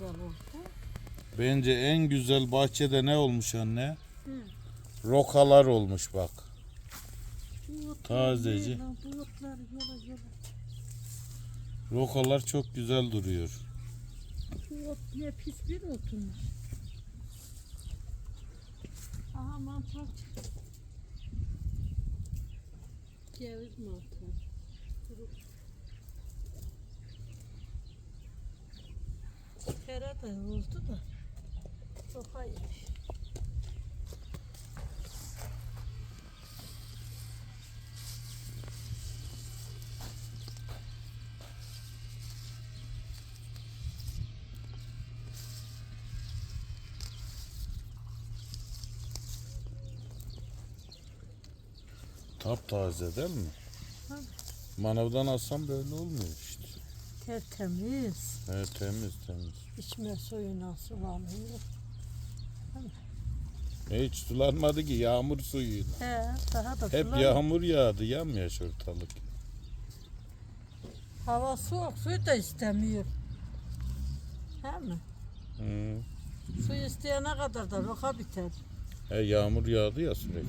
güzel oldu. Bence en güzel bahçede ne olmuş anne? Hı. Rokalar olmuş bak. Tazeci. Rokalar çok güzel duruyor. Bu ot ne pis bir otunmuş. Aha mantar çıktı. Ceviz mantar. Kuru. De oldu da. Çok hayır. Taptaze değil mi? Manavdan alsam böyle olmuyor. Tertemiz. Evet temiz temiz. İçme suyuna sulanıyor. Hiç sulanmadı ki yağmur suyuyla. He, daha da Hep sulan- yağmur yağdı yanmıyor ortalık. Hava soğuk, suyu da istemiyor. He mi? Hı. Su isteyene kadar da roka biter. E, yağmur yağdı ya sürekli.